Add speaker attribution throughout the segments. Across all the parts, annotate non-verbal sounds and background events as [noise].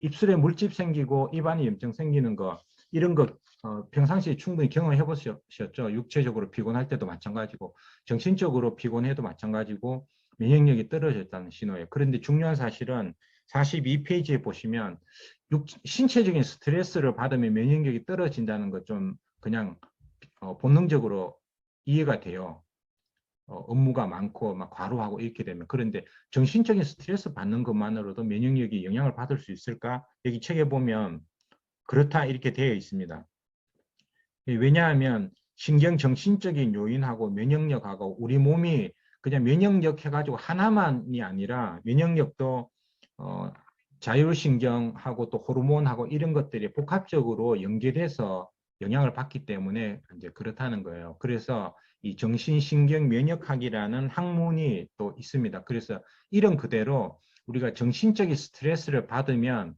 Speaker 1: 입술에 물집 생기고 입안에 염증 생기는 거 이런 거 어, 평상시에 충분히 경험해 보셨죠. 육체적으로 피곤할 때도 마찬가지고 정신적으로 피곤해도 마찬가지고 면역력이 떨어졌다는 신호예요. 그런데 중요한 사실은 42페이지에 보시면 육, 신체적인 스트레스를 받으면 면역력이 떨어진다는 것 좀 그냥 어, 본능적으로 이해가 돼요. 어, 업무가 많고 막 과로하고 이렇게 되면 그런데 정신적인 스트레스 받는 것만으로도 면역력이 영향을 받을 수 있을까? 여기 책에 보면 그렇다 이렇게 되어 있습니다. 예, 왜냐하면 신경 정신적인 요인하고 면역력하고 우리 몸이 그냥 면역력 해가지고 하나만이 아니라 면역력도 어, 자율신경하고 또 호르몬하고 이런 것들이 복합적으로 연계돼서 영향을 받기 때문에 이제 그렇다는 거예요. 그래서 이 정신신경 면역학이라는 학문이 또 있습니다. 그래서 이런 그대로 우리가 정신적인 스트레스를 받으면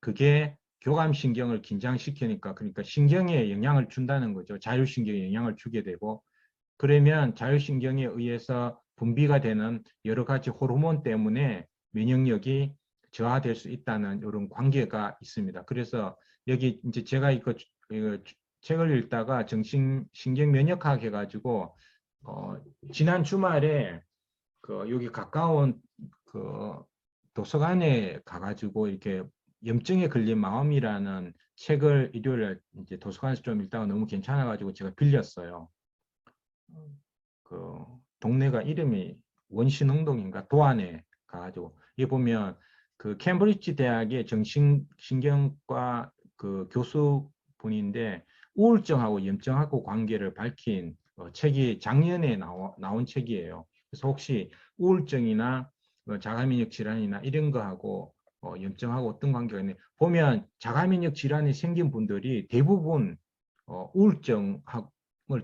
Speaker 1: 그게 교감신경을 긴장시키니까 그러니까 신경에 영향을 준다는 거죠. 자율신경에 영향을 주게 되고 그러면 자율신경에 의해서 분비가 되는 여러 가지 호르몬 때문에 면역력이 저하될 수 있다는 이런 관계가 있습니다. 그래서 여기 이제 제가 이거, 책을 읽다가 정신 신경 면역학 해가지고 어, 지난 주말에 그 여기 가까운 그 도서관에 가가지고 이렇게 염증에 걸린 마음이라는 책을 일요일에 이제 도서관에서 좀 읽다가 너무 괜찮아가지고 제가 빌렸어요. 그 동네가 이름이 원신흥동인가 도안에 가가지고 이 보면 그 캠브리지 대학의 정신신경과 그 교수분인데 우울증하고 염증하고 관계를 밝힌 어, 책이 작년에 나와, 나온 책이에요. 그래서 혹시 우울증이나 어, 자가면역 질환이나 이런 거하고 어, 염증하고 어떤 관계가 있는 보면 자가면역 질환이 생긴 분들이 대부분 어, 우울증을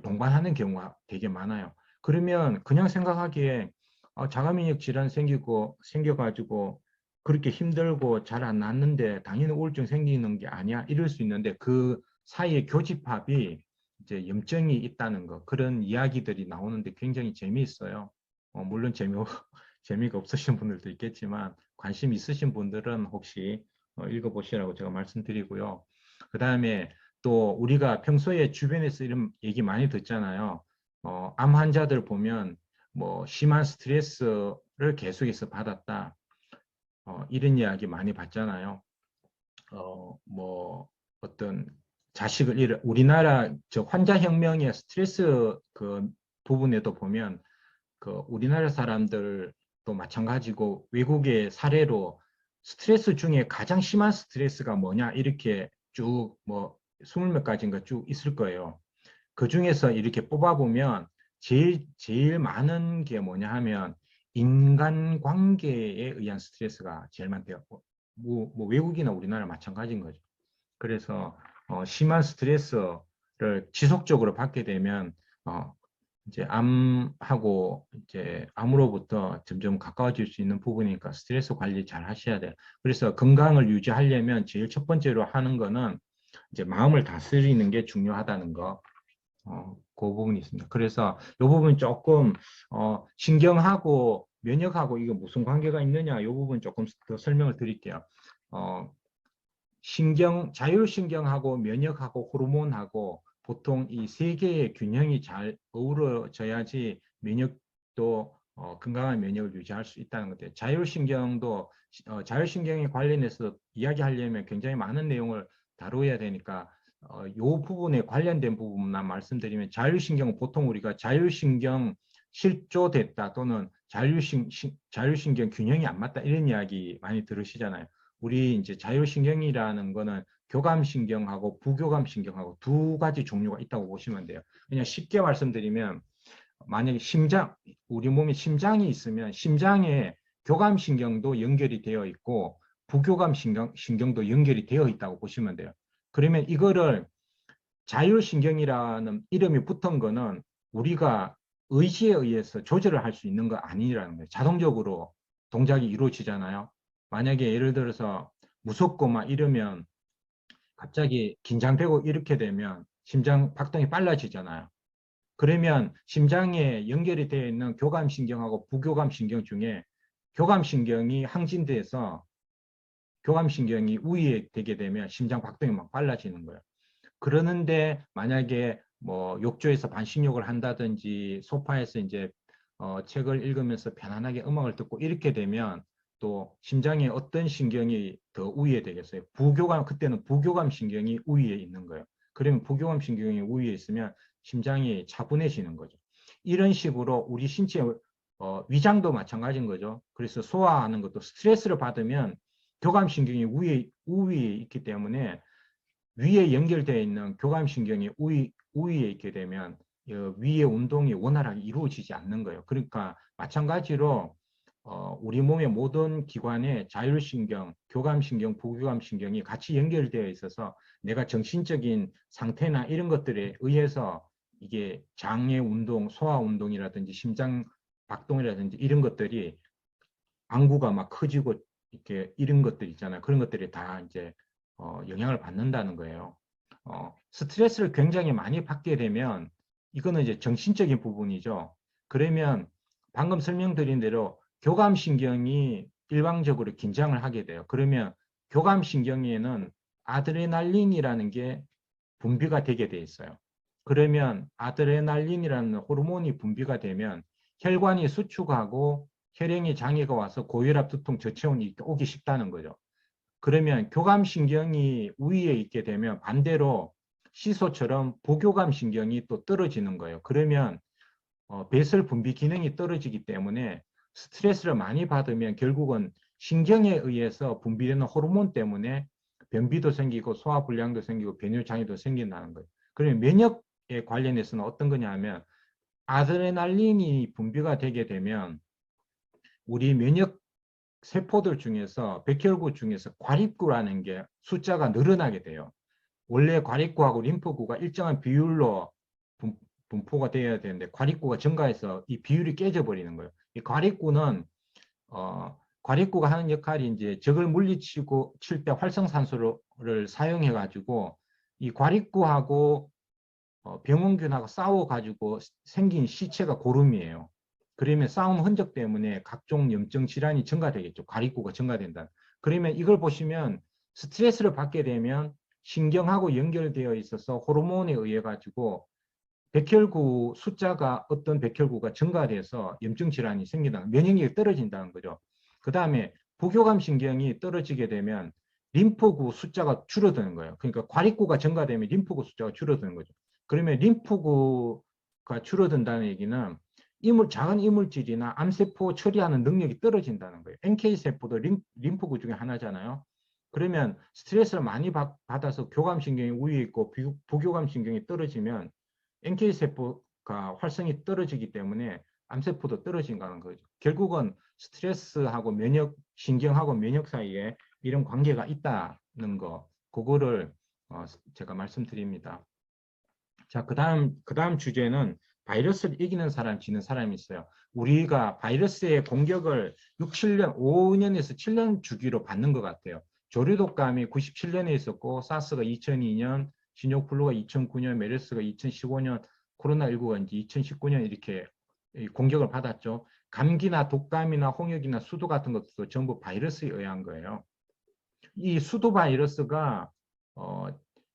Speaker 1: 동반하는 경우가 되게 많아요. 그러면 그냥 생각하기에 어, 자가면역 질환 생기고 생겨가지고 그렇게 힘들고 잘안 낫는데 당연히 우울증 생기는 게 아니야 이럴 수 있는데 그 사이의 교집합이 이제 염증이 있다는 거 그런 이야기들이 나오는데 굉장히 재미있어요. 어, 물론 재미 [laughs] 재미가 없으신 분들도 있겠지만 관심 있으신 분들은 혹시 어, 읽어보시라고 제가 말씀드리고요. 그 다음에 또 우리가 평소에 주변에서 이런 얘기 많이 듣잖아요. 어, 암 환자들 보면 뭐 심한 스트레스를 계속해서 받았다. 어, 이런 이야기 많이 봤잖아요. 어, 뭐 어떤 자식을 잃어 우리나라 저 환자 혁명의 스트레스 그 부분에도 보면 그 우리나라 사람들도 마찬가지고 외국의 사례로 스트레스 중에 가장 심한 스트레스가 뭐냐 이렇게 쭉 뭐 스물 몇 가지인가 쭉 있을 거예요. 그 중에서 이렇게 뽑아보면 제일 제일 많은 게 뭐냐 하면 인간관계에 의한 스트레스가 제일 많대요. 뭐, 뭐 외국이나 우리나라 마찬가지인 거죠. 그래서 어, 심한 스트레스를 지속적으로 받게 되면 어, 이제 암하고 이제 암으로부터 점점 가까워질 수 있는 부분이니까 스트레스 관리 잘 하셔야 돼요. 그래서 건강을 유지하려면 제일 첫 번째로 하는 거는 이제 마음을 다스리는 게 중요하다는 거. 어, 그 부분이 있습니다. 그래서 이 부분 조금 어, 신경하고 면역하고 이거 무슨 관계가 있느냐 이 부분 조금 더 설명을 드릴게요. 어, 신경, 자율신경하고 면역하고 호르몬하고 보통 이 세 개의 균형이 잘 어우러져야지 면역도 어, 건강한 면역을 유지할 수 있다는 것들. 자율신경도 어, 자율신경에 관련해서 이야기하려면 굉장히 많은 내용을 다루어야 되니까 어, 요 부분에 관련된 부분만 말씀드리면 자율신경은 보통 우리가 자율신경 실조됐다 또는 자율신, 자율신경 균형이 안 맞다 이런 이야기 많이 들으시잖아요. 우리 이제 자율신경이라는 거는 교감신경하고 부교감신경하고 두 가지 종류가 있다고 보시면 돼요. 그냥 쉽게 말씀드리면 만약에 심장, 우리 몸에 심장이 있으면 심장에 교감신경도 연결이 되어 있고 부교감신경, 신경도 연결이 되어 있다고 보시면 돼요. 그러면 이거를 자율신경이라는 이름이 붙은 거는 우리가 의지에 의해서 조절을 할 수 있는 거 아니라는 거예요. 자동적으로 동작이 이루어지잖아요. 만약에 예를 들어서 무섭고 막 이러면 갑자기 긴장되고 이렇게 되면 심장 박동이 빨라지잖아요. 그러면 심장에 연결이 되어 있는 교감신경하고 부교감신경 중에 교감신경이 항진돼서 교감신경이 우위에 되게 되면 심장 박동이 막 빨라지는 거예요. 그러는데 만약에 뭐 욕조에서 반신욕을 한다든지 소파에서 이제 어, 책을 읽으면서 편안하게 음악을 듣고 이렇게 되면 또 심장에 어떤 신경이 더 우위에 되겠어요. 부교감 그때는 부교감 신경이 우위에 있는 거예요. 그러면 부교감 신경이 우위에 있으면 심장이 차분해지는 거죠. 이런 식으로 우리 신체 어, 위장도 마찬가지인 거죠. 그래서 소화하는 것도 스트레스를 받으면 교감신경이 우위에, 우위에 있기 때문에 위에 연결되어 있는 교감신경이 우위, 우위에 있게 되면 어, 위의 운동이 원활하게 이루어지지 않는 거예요. 그러니까 마찬가지로 어, 우리 몸의 모든 기관에 자율신경, 교감신경, 부교감신경이 같이 연결되어 있어서 내가 정신적인 상태나 이런 것들에 의해서 이게 장의 운동, 소화 운동이라든지 심장 박동이라든지 이런 것들이 안구가 막 커지고 이렇게 이런 것들 있잖아요. 그런 것들이 다 이제 어, 영향을 받는다는 거예요. 어, 스트레스를 굉장히 많이 받게 되면 이거는 이제 정신적인 부분이죠. 그러면 방금 설명드린 대로 교감신경이 일방적으로 긴장을 하게 돼요. 그러면 교감신경에는 아드레날린이라는 게 분비가 되게 돼 있어요. 그러면 아드레날린이라는 호르몬이 분비가 되면 혈관이 수축하고 혈행의 장애가 와서 고혈압, 두통, 저체온이 오기 쉽다는 거죠. 그러면 교감신경이 우위에 있게 되면 반대로 시소처럼 부교감신경이 또 떨어지는 거예요. 그러면 어, 배설 분비 기능이 떨어지기 때문에 스트레스를 많이 받으면 결국은 신경에 의해서 분비되는 호르몬 때문에 변비도 생기고 소화불량도 생기고 변효장애도 생긴다는 거예요. 그러면 면역에 관련해서는 어떤 거냐 하면 아드레날린이 분비가 되게 되면 우리 면역 세포들 중에서 백혈구 중에서 과립구라는 게 숫자가 늘어나게 돼요. 원래 과립구하고 림프구가 일정한 비율로 분, 분포가 되어야 되는데 과립구가 증가해서 이 비율이 깨져버리는 거예요. 이 과립구는 어, 과립구가 하는 역할이 이제 적을 물리치고 칠 때 활성산소를 사용해 가지고 이 과립구하고 어, 병원균하고 싸워 가지고 생긴 시체가 고름이에요. 그러면 싸움 흔적 때문에 각종 염증 질환이 증가되겠죠. 가리구가 증가된다. 그러면 이걸 보시면 스트레스를 받게 되면 신경하고 연결되어 있어서 호르몬에 의해 가지고 백혈구 숫자가 어떤 백혈구가 증가돼서 염증 질환이 생긴다. 면역력이 떨어진다는 거죠. 그 다음에 부교감 신경이 떨어지게 되면 림프구 숫자가 줄어드는 거예요. 그러니까 과립구가 증가되면 림프구 숫자가 줄어드는 거죠. 그러면 림프구가 줄어든다는 얘기는 이물, 작은 이물질이나 암세포 처리하는 능력이 떨어진다는 거예요. NK세포도 림, 림프구 중에 하나잖아요. 그러면 스트레스를 많이 받, 아서 교감신경이 우위에 있고 부교감신경이 떨어지면 NK세포가 활성이 떨어지기 때문에 암세포도 떨어진다는 거죠. 결국은 스트레스하고 면역, 신경하고 면역 사이에 이런 관계가 있다는 거, 그거를 어, 제가 말씀드립니다. 자, 그 다음, 그 다음 주제는 바이러스를 이기는 사람, 지는 사람이 있어요. 우리가 바이러스의 공격을 6, 7년, 5년에서 7년 주기로 받는 것 같아요. 조류독감이 97년에 있었고, 사스가 2002년, 신용플루가 2009년, 메르스가 2015년, 코로나19가 이제 2019년 이렇게 공격을 받았죠. 감기나 독감이나 홍역이나 수도 같은 것도 전부 바이러스에 의한 거예요. 이 수도 바이러스가 어,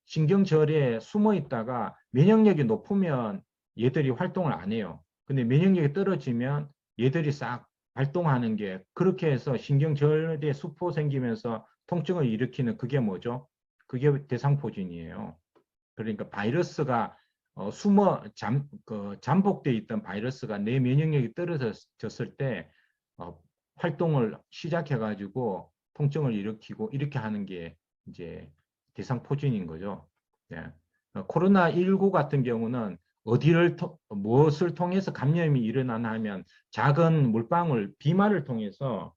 Speaker 1: 신경절에 숨어 있다가 면역력이 높으면 얘들이 활동을 안 해요. 근데 면역력이 떨어지면 얘들이 싹 활동하는 게 그렇게 해서 신경절에 수포 생기면서 통증을 일으키는 그게 뭐죠? 그게 대상포진이에요. 그러니까 바이러스가 어, 숨어 잠, 그, 잠복돼 있던 바이러스가 내 면역력이 떨어졌을 때 어, 활동을 시작해 가지고 통증을 일으키고 이렇게 하는 게 이제 대상포진인 거죠. 네. 어, 코로나 19 같은 경우는 어디를 무엇을 통해서 감염이 일어나나 하면 작은 물방울 비말을 통해서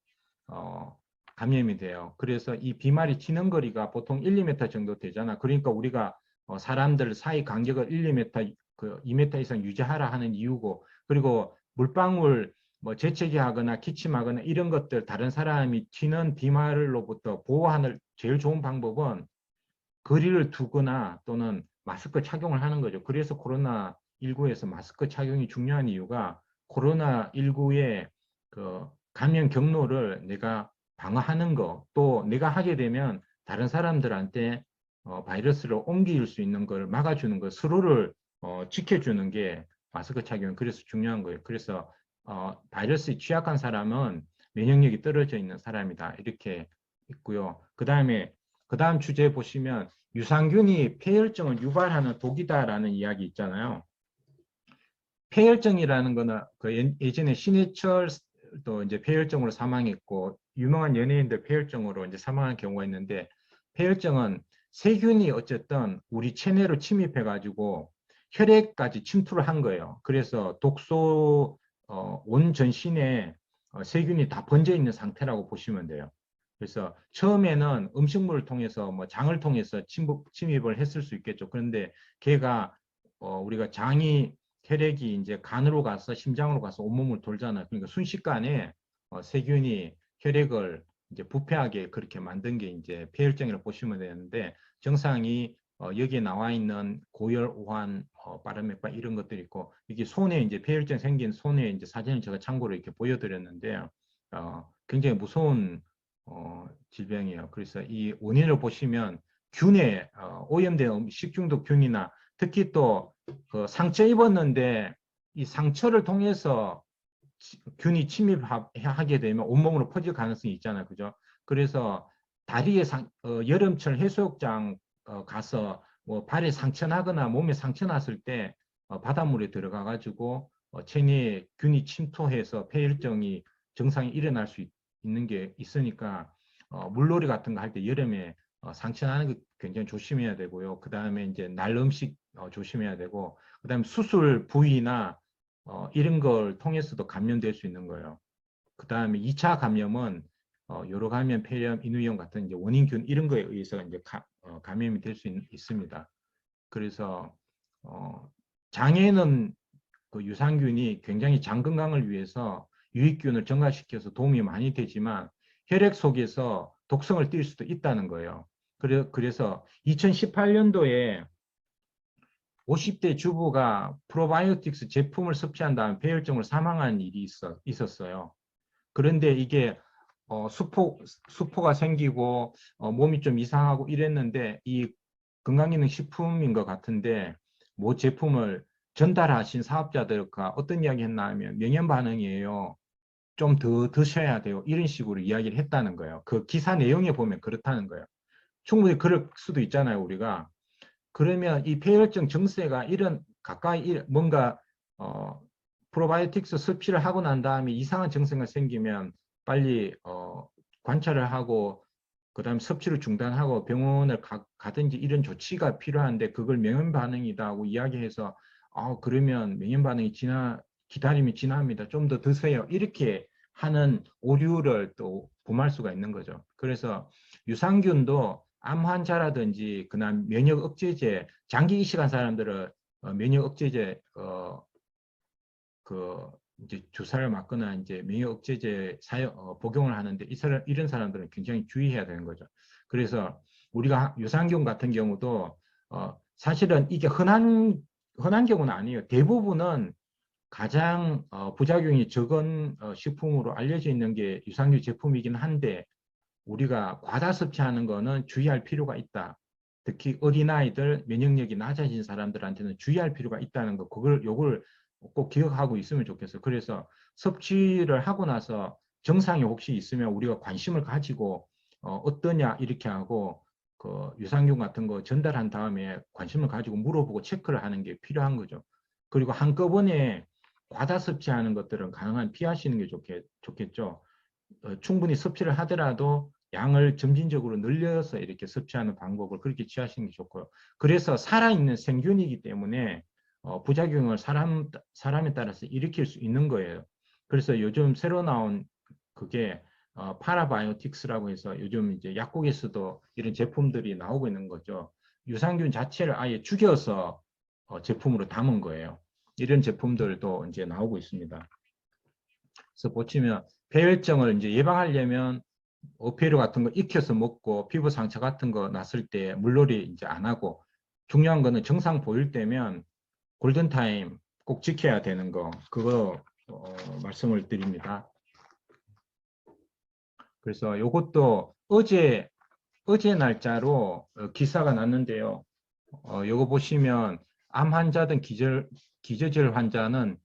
Speaker 1: 어, 감염이 돼요. 그래서 이 비말이 치는 거리가 보통 1, 2m 정도 되잖아. 그러니까 우리가 어, 사람들 사이 간격을 1, 2m, 그 2m 이상 유지하라 하는 이유고 그리고 물방울 뭐 재채기하거나 기침하거나 이런 것들 다른 사람이 튀는 비말로부터 보호하는 제일 좋은 방법은 거리를 두거나 또는 마스크 착용을 하는 거죠. 그래서 코로나19에서 마스크 착용이 중요한 이유가 코로나19의 그 감염 경로를 내가 방어하는 거, 또 내가 하게 되면 다른 사람들한테 어, 바이러스를 옮길 수 있는 걸 막아주는 거, 서로를 어, 지켜주는 게 마스크 착용 그래서 중요한 거예요. 그래서 어, 바이러스에 취약한 사람은 면역력이 떨어져 있는 사람이다 이렇게 있고요. 그 다음에 그 다음 주제 보시면 유산균이 폐혈증을 유발하는 독이다라는 이야기 있잖아요. 폐혈증이라는 거는 그 예- 예전에 신해철도 이제 폐혈증으로 사망했고 유명한 연예인들 폐혈증으로 이제 사망한 경우가 있는데 폐혈증은 세균이 어쨌든 우리 체내로 침입해 가지고 혈액까지 침투를 한 거예요. 그래서 독소 어, 온 전신에 어, 세균이 다 번져 있는 상태라고 보시면 돼요. 그래서 처음에는 음식물을 통해서 뭐 장을 통해서 침입, 침입 을 했을 수 있겠죠. 그런데 걔가 어, 우리가 장이 혈액이 이제 간으로 가서 심장으로 가서 온몸을 돌잖아요. 그러니까 순식간에 어, 세균이 혈액을 이제 부패하게 그렇게 만든 게 이제 폐혈증이라고 보시면 되는데 정상이 어, 여기에 나와 있는 고열, 오한, 어, 빠른 맥박 이런 것들이 있고 이게 손에 이제 폐혈증 생긴 손에 이제 사진을 제가 참고로 이렇게 보여드렸는데요. 어, 굉장히 무서운 어, 질병이에요. 그래서 이 원인을 보시면 균에 어, 오염된 음- 식중독 균이나 특히 또 그 상처 입었는데 이 상처를 통해서 치- 균이 침입하게 되면 온몸으로 퍼질 가능성이 있잖아요. 그죠? 그래서 다리에 상, 어, 여름철 해수욕장 어, 가서 뭐 발에 상처 나거나 몸에 상처 났을 때 어, 바닷물에 들어가 가지고 어, 체내에 균이 침투해서 폐혈증이 증상이 일어날 수 있, 는게 있으니까 어, 물놀이 같은 거 할 때 여름에 어, 상처 나는 거 굉장히 조심해야 되고요. 그 다음에 이제 날 음식 어, 조심해야 되고 그 다음에 수술 부위나 어, 이런 걸 통해서도 감염될 수 있는 거예요. 그 다음에 2차 감염은 어, 요로 감염, 폐렴, 인후염 같은 이제 원인균 이런 거에 의해서 이제 가, 어, 감염이 될 수 있습니다. 그래서 어, 장에는 그 유산균이 굉장히 장 건강을 위해서 유익균을 증가시켜서 도움이 많이 되지만 혈액 속에서 독성을 띌 수도 있다는 거예요. 그래, 그래서 2018년도에 50대 주부가 프로바이오틱스 제품을 섭취한 다음 폐혈증으로 사망한 일이 있어, 있었어요. 그런데 이게 어, 수포, 수포가 생기고 어, 몸이 좀 이상하고 이랬는데 이 건강기능 식품인 것 같은데 뭐 제품을 전달하신 사업자들과 어떤 이야기 했나 하면 명현 반응이에요. 좀 더 드셔야 돼요. 이런 식으로 이야기를 했다는 거예요. 그 기사 내용에 보면 그렇다는 거예요. 충분히 그럴 수도 있잖아요, 우리가. 그러면 이 폐혈증 증세가 이런 가까이 일- 뭔가 어, 프로바이오틱스 섭취를 하고 난 다음에 이상한 증세가 생기면 빨리 어, 관찰을 하고 그다음 섭취를 중단하고 병원을 가, 가든지 이런 조치가 필요한데 그걸 명현 반응이다 하고 이야기해서 아 그러면 명현 반응이 지나 기다림이 지납니다. 좀 더 드세요. 이렇게 하는 오류를 또 범할 수가 있는 거죠. 그래서 유산균도 암 환자라든지 그다음 면역 억제제 장기 이식한 사람들은 어, 면역 억제제 어, 그 이제 주사를 맞거나 이제 면역 억제제 사용 어, 복용을 하는데 이 사람 이런 사람들은 굉장히 주의해야 되는 거죠. 그래서 우리가 유산균 같은 경우도 어, 사실은 이게 흔한 흔한 경우는 아니에요. 대부분은 가장 어, 부작용이 적은 어, 식품으로 알려져 있는 게 유산균 제품이긴 한데 우리가 과다 섭취하는 거는 주의할 필요가 있다. 특히 어린아이들 면역력이 낮아진 사람들한테는 주의할 필요가 있다는 거 그걸 요걸 꼭 기억하고 있으면 좋겠어요. 그래서 섭취를 하고 나서 증상이 혹시 있으면 우리가 관심을 가지고 어, 어떠냐 이렇게 하고 그 유산균 같은 거 전달한 다음에 관심을 가지고 물어보고 체크를 하는 게 필요한 거죠. 그리고 한꺼번에 과다 섭취하는 것들은 가능한 피하시는 게 좋겠, 좋겠죠. 어, 충분히 섭취를 하더라도 양을 점진적으로 늘려서 이렇게 섭취하는 방법을 그렇게 취하시는 게 좋고요. 그래서 살아있는 생균이기 때문에 어, 부작용을 사람, 사람에 따라서 일으킬 수 있는 거예요. 그래서 요즘 새로 나온 그게 어, 파라바이오틱스라고 해서 요즘 이제 약국에서도 이런 제품들이 나오고 있는 거죠. 유산균 자체를 아예 죽여서 어, 제품으로 담은 거예요. 이런 제품들도 이제 나오고 있습니다. 그래서 보시면 폐혈증을 이제 예방하려면 어패류 같은 거 익혀서 먹고 피부 상처 같은 거 났을 때 물놀이 이제 안 하고 중요한 거는 증상 보일 때면 골든타임 꼭 지켜야 되는 거 그거 어, 말씀을 드립니다. 그래서 요것도 어제 어제 날짜로 어, 기사가 났는데요. 어, 요거 보시면 암 환자든 기절 기저질 환자는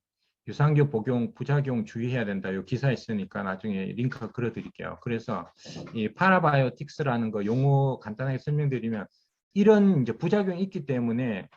Speaker 1: 유산균 복용 부작용 주의해야 된다. 요 기사 있으니까 나중에 링크 걸어드릴게요. 그래서 이 파라바이오틱스라는 거 용어 간단하게 설명드리면 이런 이제 부작용이 있기 때문에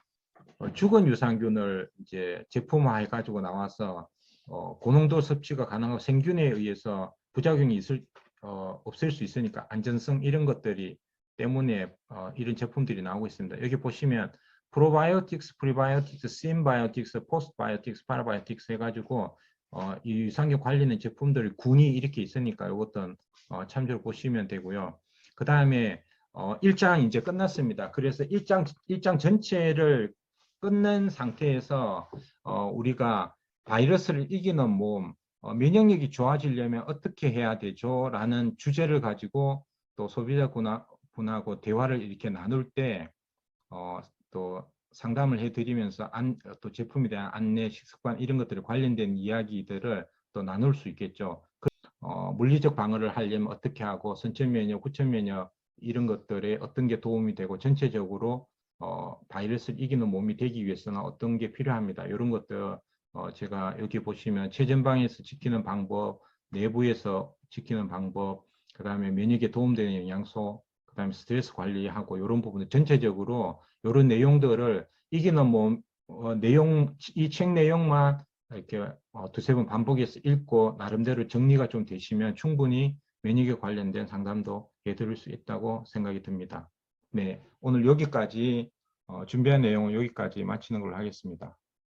Speaker 1: 어, 죽은 유산균을 이제 제품화해 가지고 나와서 어, 고농도 섭취가 가능하고 생균에 의해서 부작용이 있을 어, 없을 수 있으니까 안전성 이런 것들이 때문에 어, 이런 제품들이 나오고 있습니다. 여기 보시면 프로바이오틱스, 프리바이오틱스, 심바이오틱스, 포스트바이오틱스, 파라바이오틱스 해가지고 어, 이 유산균 관련된 제품들 군이 이렇게 있으니까 이것도 어, 참조를 보시면 되고요. 그 다음에 어, 1장 이제 끝났습니다. 그래서 1장, 1장 전체를 끝낸 상태에서 어, 우리가 바이러스를 이기는 몸, 어, 면역력이 좋아지려면 어떻게 해야 되죠? 라는 주제를 가지고 또 소비자 분하고 대화를 이렇게 나눌 때 어, 또 상담을 해드리면서 안, 또 제품에 대한 안내, 식습관 이런 것들에 관련된 이야기들을 또 나눌 수 있겠죠. 그, 어, 물리적 방어를 하려면 어떻게 하고 선천 면역, 후천 면역 이런 것들에 어떤 게 도움이 되고 전체적으로 어, 바이러스를 이기는 몸이 되기 위해서는 어떤 게 필요합니다. 이런 것들 어, 제가 여기 보시면 최전방에서 지키는 방법, 내부에서 지키는 방법, 그 다음에 면역에 도움되는 영양소, 그 다음에 스트레스 관리하고 이런 부분들 전체적으로 이런 내용들을 이기는 몸 어, 내용 이 책 내용만 이렇게 어, 두세 번 반복해서 읽고 나름대로 정리가 좀 되시면 충분히 면역에 관련된 상담도 해드릴 수 있다고 생각이 듭니다. 네, 오늘 여기까지 어, 준비한 내용은 여기까지 마치는 걸로 하겠습니다.